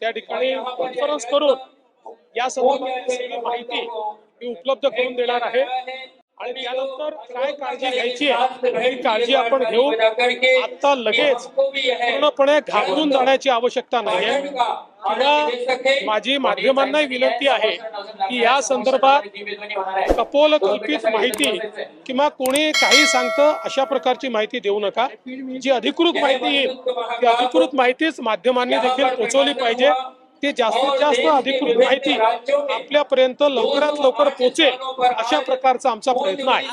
त्या ठिकाणी कॉन्फरन्स करून या संदर्भात सगळी माहिती मी उपलब्ध करून देणार आहे. आणि त्यानंतर काय काळजी घ्यायची आहे? ही काळजी आपण घेऊ? आता लगेच पूर्णपणे घाबरून जाण्याची आवश्यकता नाही किंवा माझी माध्यमांनाही विनंती आहे की या संदर्भात कपोल कल्पित माहिती किंवा कोणी काही सांगतं अशा प्रकारची माहिती देऊ नका. जी अधिकृत माहिती येईल ती अधिकृत माहितीच माध्यमांनी देखील पोहोचवली पाहिजे. ती जास्तीत जास्त अधिकृत माहिती आपल्यापर्यंत लवकरात लवकर पोहोचेल अशा प्रकारचा आमचा प्रयत्न आहे.